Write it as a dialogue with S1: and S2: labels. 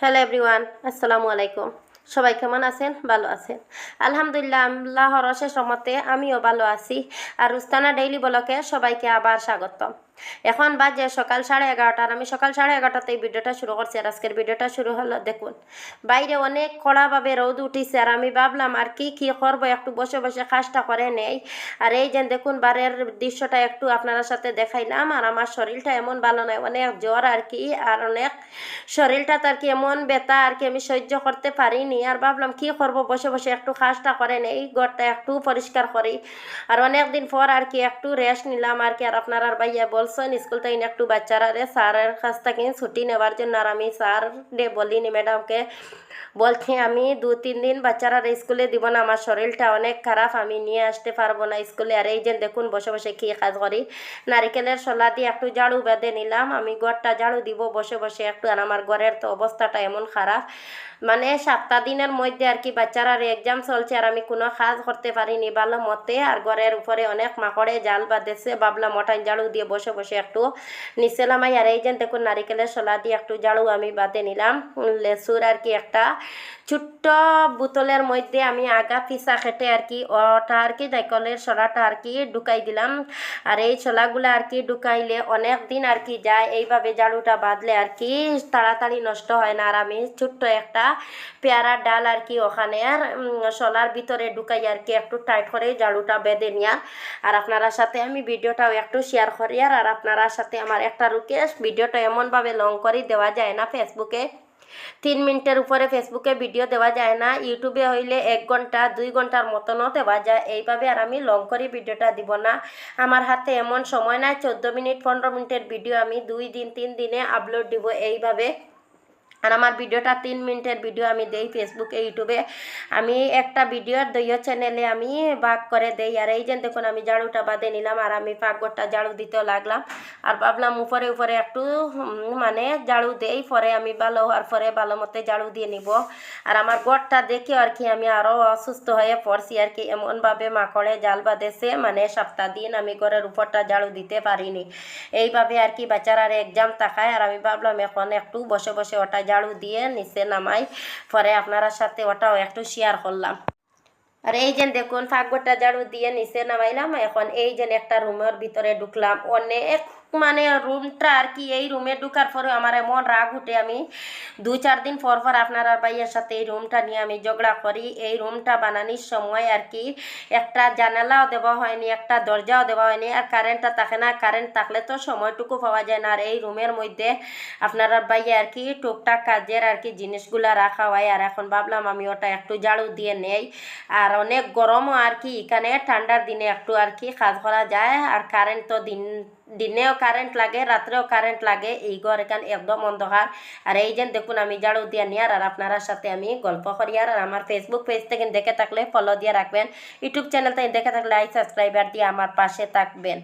S1: Hello everyone আসসালামু আলাইকুম সবাই কেমন আছেন? ভালো আছেন। আলহামদুলিল্লাহ, আল্লাহর অশেষ সমতে আমিও ভালো আছি। আর রুস্তানা ডেইলি বলকে সবাইকে আবার স্বাগতম। এখন বাজে সকাল সাড়ে এগারোটার আমি সকাল সাড়ে এগারোটাতে এই ভিডিওটা শুরু করছি আর আজকের ভিডিওটা শুরু হলো, দেখুন। বাইরে অনেক কড়াভাবে রোদ উঠিছে আর আমি ভাবলাম আর কি কি করব, একটু বসে বসে কাজটা করে নেই। আর এই যে দেখুন, বারের দৃশ্যটা একটু আপনারা সাথে দেখাইলাম আর আমার শরীরটা এমন ভালো নয়, অনেক জ্বর আর কি, আর অনেক শরীরটা তার কি এমন ব্যথা আর কি আমি সহ্য করতে পারিনি। আর ভাবলাম কি করব, বসে বসে একটু কাজটা করে নেই, ঘরটা একটু পরিষ্কার করি। আর অনেক দিন পর আর কি একটু রেস্ট নিলাম আর কি, আর আপনার আর ভাইয়া বলছেন, স্কুল থেকে একটু বাচ্চারা রে, স্যারের কাছ থেকে ছুটি নেওয়ার জন্য আর আমি স্যার ডে বলিনি ম্যাডামকে বলছি, আমি দু, তিন দিন বাচ্চারা স্কুলে দিব না, আমার শরীরটা অনেক খারাপ, আমি নিয়ে আসতে পারব না স্কুলে। আর এই যে দেখুন, বসে বসে কি কাজ করি। নারিকেলের শলা দিয়ে একটু ঝাড়ু বেঁধে নিলাম, আমি ঘরটা ঝাড়ু দিব, বসে বসে একটু। আর আমার ঘরের তো অবস্থাটা এমন খারাপ। মানে সাতটা দিনের মধ্যে আর কি বাচ্চারার এক্সাম চলছে, আর আমি কোনো কাজ করতে পারিনি। ভালো মতে আর ঘরের উপরে অনেক মাকড়ে জাল বাঁধেছে, বাবলা মটাই ঝাড়ু দিয়ে বসে বসে একটু। নিচেলাম আর এই যে দেখুন, নারিকেলের শলা দিয়ে একটু ঝাড়ু আমি বাঁধে নিলাম। লেসুর আর কি একটা ছোট্ট বোতলের মধ্যে আমি আগা পিসা খেটে আর কি ওটা আর কি নাইকলের শলাটা আর কি ঢুকাই দিলাম। আর এই শলাগুলো আর কি ঢুকাইলে অনেক দিন আর কি যায়, এইভাবে ঝাড়ুটা বাঁধলে আর কি তাড়াতাড়ি নষ্ট হয় না। আর আমি ছোট্ট একটা পেয়ারার ডাল আর কি ওখানে শলার ভিতরে ঢুকাই আর কি একটু টাইট করে ঝাড়ুটা বেঁধে নিয়া। আর আপনারা সাথে আমি ভিডিওটাও একটু শেয়ার করি। আর আর আপনারা সাথে আমার একটা রিকোয়েস্ট ভিডিওটা এমনভাবে লং করে দেওয়া যায় না ফেসবুকে তিন মিনিটের উপরে ফেসবুকে ভিডিও দেওয়া যায় না ইউটিউবে হইলে এক ঘণ্টা, দুই ঘণ্টার মতনও দেওয়া যায়। এইভাবে আর আমি লং করে ভিডিওটা দিব না। আমার হাতে এমন সময় নাই, চোদ্দ মিনিট, পনেরো মিনিটের ভিডিও আমি দুই দিন, তিন দিনে আপলোড দিব এইভাবে। আর আমার ভিডিওটা তিন মিনিটের ভিডিও আমি দেই ফেসবুকে ইউটিউবে আমি একটা ভিডিওর দইয় চ্যানেলে আমি ভাগ করে দেই। আর এই যে দেখুন, আমি ঝাড়ুটা বাঁধে নিলাম আর আমি পাকঘরটা ঝাড়ু দিতেও লাগলাম। আর ভাবলাম উপরে উপরে একটু মানে ঝাড়ু দেই, পরে আমি ভালো হওয়ার পরে ভালো মতো ঝাড়ু দিয়ে নিব। আর আমার ঘরটা দেখে আর কি আমি আরও অসুস্থ হয়ে পড়ছি আর কি। এমনভাবে মাকড়ে জাল বাঁধেছে মানে সপ্তাহ দিন আমি ঘরের উপরটা ঝাড়ু দিতে পারিনি। এইভাবে আর কি বাচ্চারার এক্সাম তাকায় আর আমি ভাবলাম এখন একটু বসে বসে ওটা ঝাড়ু দিয়ে নিচে নামাই পরে আপনারা সাথে ওটাও একটু শেয়ার করলাম। আর এই যে দেখুন ফাঁকগোটা ঝাড়ু দিয়ে নিচে নামাইলাম এখন এই যে একটা রুমের ভিতরে ঢুকলাম। অনেক মানে রুমটা আর কি, এই রুমে ঢুকার পরে আমার এমন রাগ উঠে আমি। দু চার দিন পর পর আপনার আর ভাইয়ের সাথে এই রুমটা নিয়ে আমি ঝগড়া করি। এই রুমটা বানানির সময় আর কি, একটা জানালাও দেওয়া হয়নি, একটা দরজাও দেওয়া হয়নি, আর কারেন্টটা থাকে না। কারেন্ট থাকলে তো সময়টুকু পাওয়া যায় না। আর এই রুমের মধ্যে আপনার আর ভাইয়া আর কি টুকটাক কাজের আর কি জিনিসগুলা রাখা হয়। আর এখন ভাবলাম আমি ওটা একটু ঝাড়ু দিয়ে নেই। আর অনেক গরমও আর কি এখানে ঠান্ডার দিনে একটু আর কি কাজ করা যায় আর কারেন্ট তো দিন, দিনেও কারেন্ট লাগে রাত্রেও কারেন্ট লাগে, এই ঘর এখান একদম অন্ধকার আর এই যে দেখুন আমি জাড়ু দিয়ে নিয়ার আর আপনার সাথে আমি গল্প করি আর আমার ফেসবুক পেজ থেকে দেখে থাকলে ফলো দিয়ে রাখবেন ইউটিউব চ্যানেল থেকে দেখে থাকলে আই সাবস্ক্রাইবার দিয়ে আমার পাশে থাকবেন।